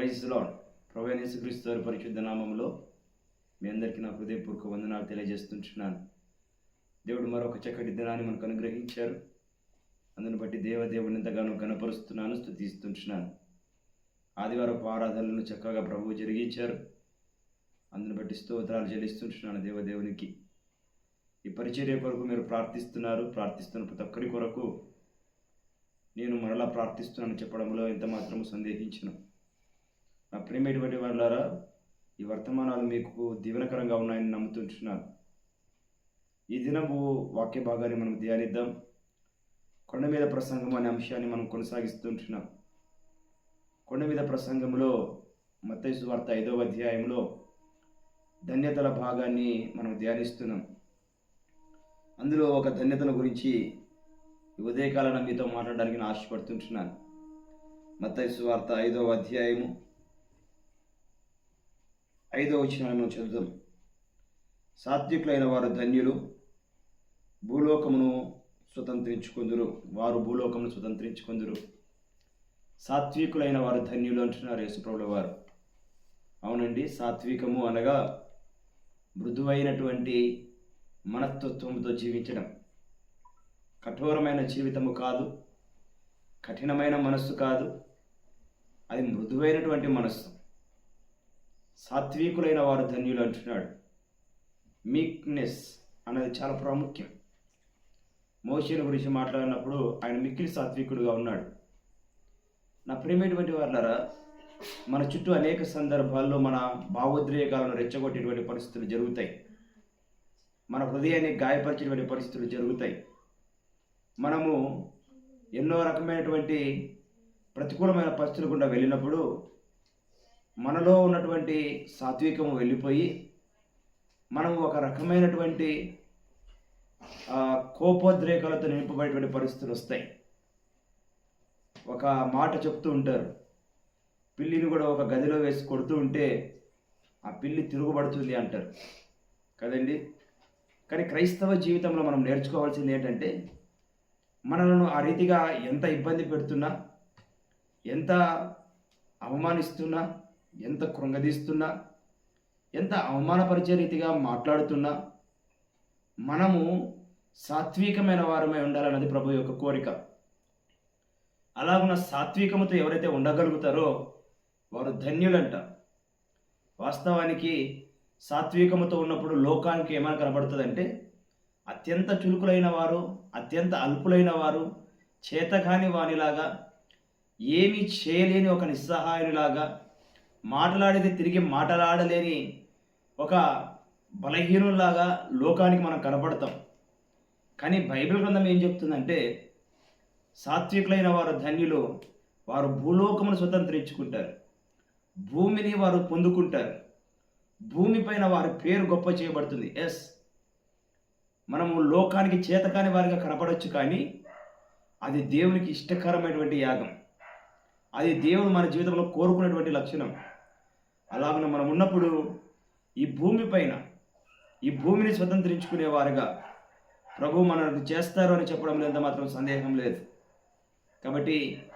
Praise lord ప్రవేణేశ్వరిస్తు వారి పరిశుద్ధ నామంలో మీ అందరికీ నా హృదయపూర్వక వందనాలు తెలియజేస్తుంటున్నాను. దేవుడు మరొక చక్కటి దినాన్ని మనకు అనుగ్రహించారు. అందుని బట్టి దేవదేవుని ఎంతగానో గణపరుస్తున్నాను స్థుతిస్తుంటున్నాను ఆదివారపు ఆరాధనలను చక్కగా ప్రభువు జరిగించారు. అందుని బట్టి స్తోత్రాలు చెల్లిస్తుంటున్నాను దేవదేవునికి. ఈ పరిచర్య కొరకు మీరు ప్రార్థిస్తున్నారు ప్రార్థిస్తున్న ప్రతి ఒక్కరి కొరకు నేను మరలా ప్రార్థిస్తున్నాను చెప్పడంలో ఎంత మాత్రము సందేహించను. నా ప్రేమేటువంటి వాళ్ళారా ఈ వర్తమానాలు మీకు దీవెనకరంగా ఉన్నాయని నమ్ముతుంటున్నాను. ఈ దినము వాక్య భాగాన్ని మనం ధ్యానిద్దాం. కొండ మీద ప్రసంగం అనే అంశాన్ని మనం కొనసాగిస్తుంటున్నాం. కొండ మీద ప్రసంగంలో మత్తైసు వార్త ఐదవ అధ్యాయంలో ధన్యతల భాగాన్ని మనం ధ్యానిస్తున్నాం. అందులో ఒక ధన్యతల గురించి ఈ ఉదయకాలన మీతో మాట్లాడడానికి నేను ఆశపడుతుంటున్నాను. మత్తైసు వార్త ఐదవ అధ్యాయము ఐదో వచ్చిన మనం చదువుదాం. సాత్వికులైన వారు ధన్యులు భూలోకమును స్వతంత్రించుకుందురు. వారు భూలోకమును స్వతంత్రించుకుందురు. సాత్వికులైన వారు ధన్యులు అంటున్నారు యేసుప్రభుల వారు. అవునండి సాత్వికము అనగా మృదువైనటువంటి మనస్తత్వంతో జీవించడం. కఠోరమైన జీవితము కాదు కఠినమైన మనస్సు కాదు అది మృదువైనటువంటి మనస్సు. సాత్వికులైన వారు ధన్యులు అంటున్నాడు. మీక్నెస్ అనేది చాలా ప్రాముఖ్యం. మోషన్ గురించి మాట్లాడినప్పుడు ఆయన మిక్కిలి సాత్వికుడుగా ఉన్నాడు. నా ప్రేమేటువంటి వాళ్ళరా మన చుట్టూ అనేక సందర్భాల్లో మన భావోద్రేకాలను రెచ్చగొట్టేటువంటి పరిస్థితులు జరుగుతాయి. మన హృదయాన్ని గాయపరిచేటువంటి పరిస్థితులు జరుగుతాయి. మనము ఎన్నో రకమైనటువంటి ప్రతికూలమైన పరిస్థితులు గుండా వెళ్ళినప్పుడు మనలో ఉన్నటువంటి సాత్వికము వెళ్ళిపోయి మనం ఒక రకమైనటువంటి కోపోద్రేకాలతో నింపబడేటువంటి పరిస్థితులు వస్తాయి. ఒక మాట చెప్తూ ఉంటారు. పిల్లిని కూడా ఒక గదిలో వేసి కొడుతూ ఉంటే ఆ పిల్లి తిరుగుబడుతుంది అంటారు. కదండి? కానీ క్రైస్తవ జీవితంలో మనం నేర్చుకోవాల్సింది ఏంటంటే మనలను ఆ రీతిగా ఎంత ఇబ్బంది పెడుతున్నా ఎంత అవమానిస్తున్నా ఎంత కృంగదీస్తున్నా ఎంత అవమానపరిచే రీతిగా మాట్లాడుతున్నా మనము సాత్వికమైన వారమై ఉండాలన్నది ప్రభు యొక్క కోరిక. అలాగున్న సాత్వికముతో ఎవరైతే ఉండగలుగుతారో వారు ధన్యులంట. వాస్తవానికి సాత్వికముతో ఉన్నప్పుడు లోకానికి ఏమైనా కనబడుతుందంటే అత్యంత చురుకులైన వారు అత్యంత అల్పులైన వారు చేతకాని వానిలాగా ఏమీ చేయలేని ఒక నిస్సహాయునిలాగా మాట్లాడితే తిరిగి మాట్లాడలేని ఒక బలహీనులాగా లోకానికి మనం కనపడతాం. కానీ బైబిల్ గ్రంథం ఏం చెప్తుందంటే సాత్వికులైన వారు ధన్యులు వారు భూలోకమును స్వతంత్రించుకుంటారు. భూమిని వారు పొందుకుంటారు. భూమిపైన వారి పేరు గొప్ప చేయబడుతుంది. ఎస్ మనము లోకానికి చేతకాని వారిగా కనపడవచ్చు కానీ అది దేవునికి ఇష్టకరమైనటువంటి యాగం. అది దేవుడు మన జీవితంలో కోరుకునేటువంటి లక్షణం. అలాగన మనం ఉన్నప్పుడు ఈ భూమి పైన ఈ భూమిని స్వతంత్రించుకునేవారుగా ప్రభు మనకు చేస్తారు అని చెప్పడంలో ఎంత మాత్రం సందేహం లేదు. కాబట్టి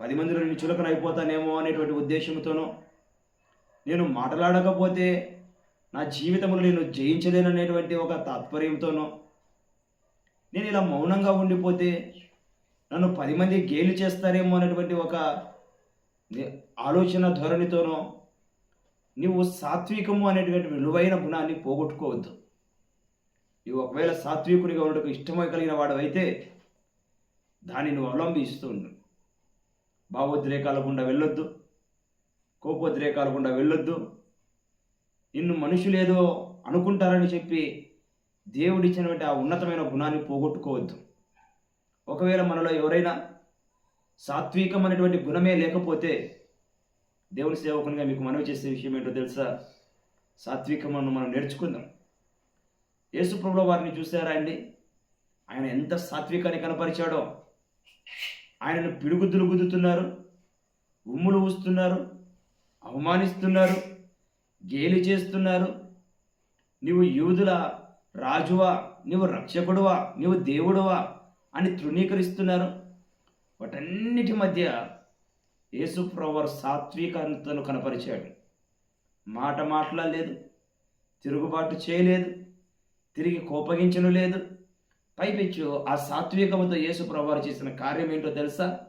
పది మందిలో నేను చులకన అయిపోతానేమో అనేటువంటి ఉద్దేశంతోనో నేను మాట్లాడకపోతే నా జీవితంలో నేను జయించలేననేటువంటి ఒక తాత్పర్యంతోనో నేను ఇలా మౌనంగా ఉండిపోతే నన్ను పది మంది గేలి చేస్తారేమో అనేటువంటి ఒక ఆలోచన ధోరణితోనో నువ్వు సాత్వికము అనేటువంటి విలువైన గుణాన్ని పోగొట్టుకోవద్దు. నువ్వు ఒకవేళ సాత్వికునిగా ఉండటం ఇష్టమై కలిగిన వాడు అయితే దాన్ని నువ్వు అవలంబిస్తూ ఉండు. భావోద్రేకాల గుండా వెళ్ళొద్దు. కోపోద్రేకాల గుండా వెళ్ళొద్దు. నిన్ను మనుషులేదో అనుకుంటారని చెప్పి దేవుడిచ్చినటువంటి ఆ ఉన్నతమైన గుణాన్ని పోగొట్టుకోవద్దు. ఒకవేళ మనలో ఎవరైనా సాత్వికమైనటువంటి గుణమే లేకపోతే దేవుని సేవకునిగా మీకు మనవి చేసే విషయం ఏంటో తెలుసా? సాత్వికమను మనం నేర్చుకుందాం. యేసుప్రభుల వారిని చూసారా అండి? ఆయన ఎంత సాత్వికాన్ని కనపరిచాడో. ఆయనను పిడుగుద్దులు గుద్దుతున్నారు ఉమ్ములు ఊస్తున్నారు అవమానిస్తున్నారు గేలి చేస్తున్నారు. నీవు యూదుల రాజువా? నీవు రక్షకుడువా? నీవు దేవుడువా? అని తృణీకరిస్తున్నారు. వాటన్నిటి మధ్య యేసుప్రవర్ సాత్వికతను కనపరిచాడు. మాట మాట్లాడలేదు తిరుగుబాటు చేయలేదు తిరిగి కోపగించను లేదు. పైపెచ్చు ఆ సాత్వికముతో యేసు ప్రభువారు చేసిన కార్యం ఏంటో తెలుసా?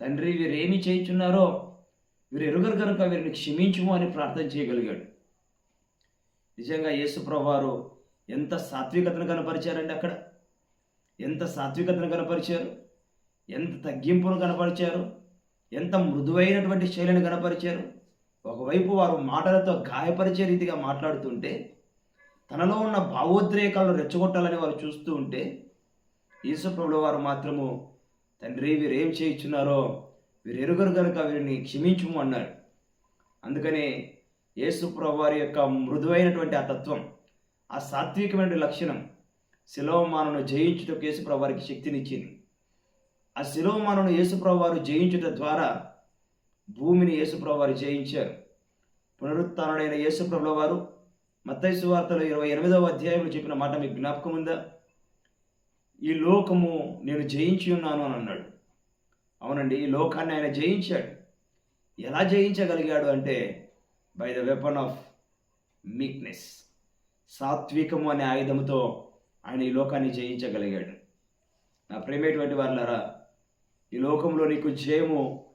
తండ్రి వీరేమి చేయించున్నారో వీరు ఎరుగరు కనుక వీరిని క్షమించుము అని ప్రార్థన చేయగలిగాడు. నిజంగా యేసు ప్రభువారు ఎంత సాత్వికతను కనపరిచారండి అక్కడ? ఎంత సాత్వికతను కనపరిచారు? ఎంత తగ్గింపును కనపరిచారు? ఎంత మృదువైనటువంటి శైలిని కనపరిచారు ఒకవైపు వారు మాటలతో గాయపరిచే రీతిగా మాట్లాడుతుంటే తనలో ఉన్న భావోద్రేకాలను రెచ్చగొట్టాలని వారు చూస్తూ ఉంటే యేసుప్రభుల వారు మాత్రము తండ్రి వీరేం చేయించున్నారో వీరెరుగురు కనుక వీరిని క్షమించుము అన్నారు. అందుకనే యేసుప్రభు వారి యొక్క మృదువైనటువంటి ఆ తత్వం ఆ సాత్వికమైన లక్షణం శిలోమానను జయించుటకు యేసుప్రభు వారికి శక్తినిచ్చింది. ఆ శిలోమానను యేసుప్రభు వారు జయించుట ద్వారా భూమిని యేసుప్రభు వారు జయించారు. పునరుత్డైన యేసుప్రభుల వారు మత్తైసు వార్తలు ఇరవై ఎనిమిదవ అధ్యాయంలో చెప్పిన మాట మీకు జ్ఞాపకం ఉందా ఈ లోకము నేను జయించి ఉన్నాను అని అన్నాడు. అవునండి ఈ లోకాన్ని ఆయన జయించాడు. ఎలా జయించగలిగాడు అంటే by the weapon of meekness సాత్వికము అనే ఆయుధముతో ఆయన ఈ లోకాన్ని జయించగలిగాడు. నా ప్రేమేటువంటి వారులారా ఈ లోకంలో నీకు జయము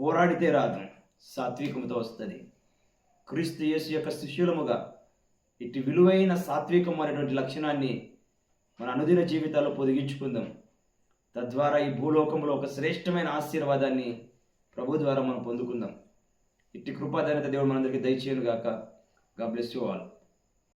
పోరాడితే రాదు సాత్వికముతో వస్తుంది. క్రీస్తు యేసు యొక్క శిష్యులముగా ఇటు విలువైన సాత్వికం అనేటువంటి లక్షణాన్ని మన అనుదిన జీవితాల్లో పొదిగించుకుందాం. తద్వారా ఈ భూలోకంలో ఒక శ్రేష్టమైన ఆశీర్వాదాన్ని ప్రభు ద్వారా మనం పొందుకుందాం. ఇట్టి కృపాదానిత దేవుడు మనందరికీ దయచేయను గాక గా బ్లెస్ యూ ఆల్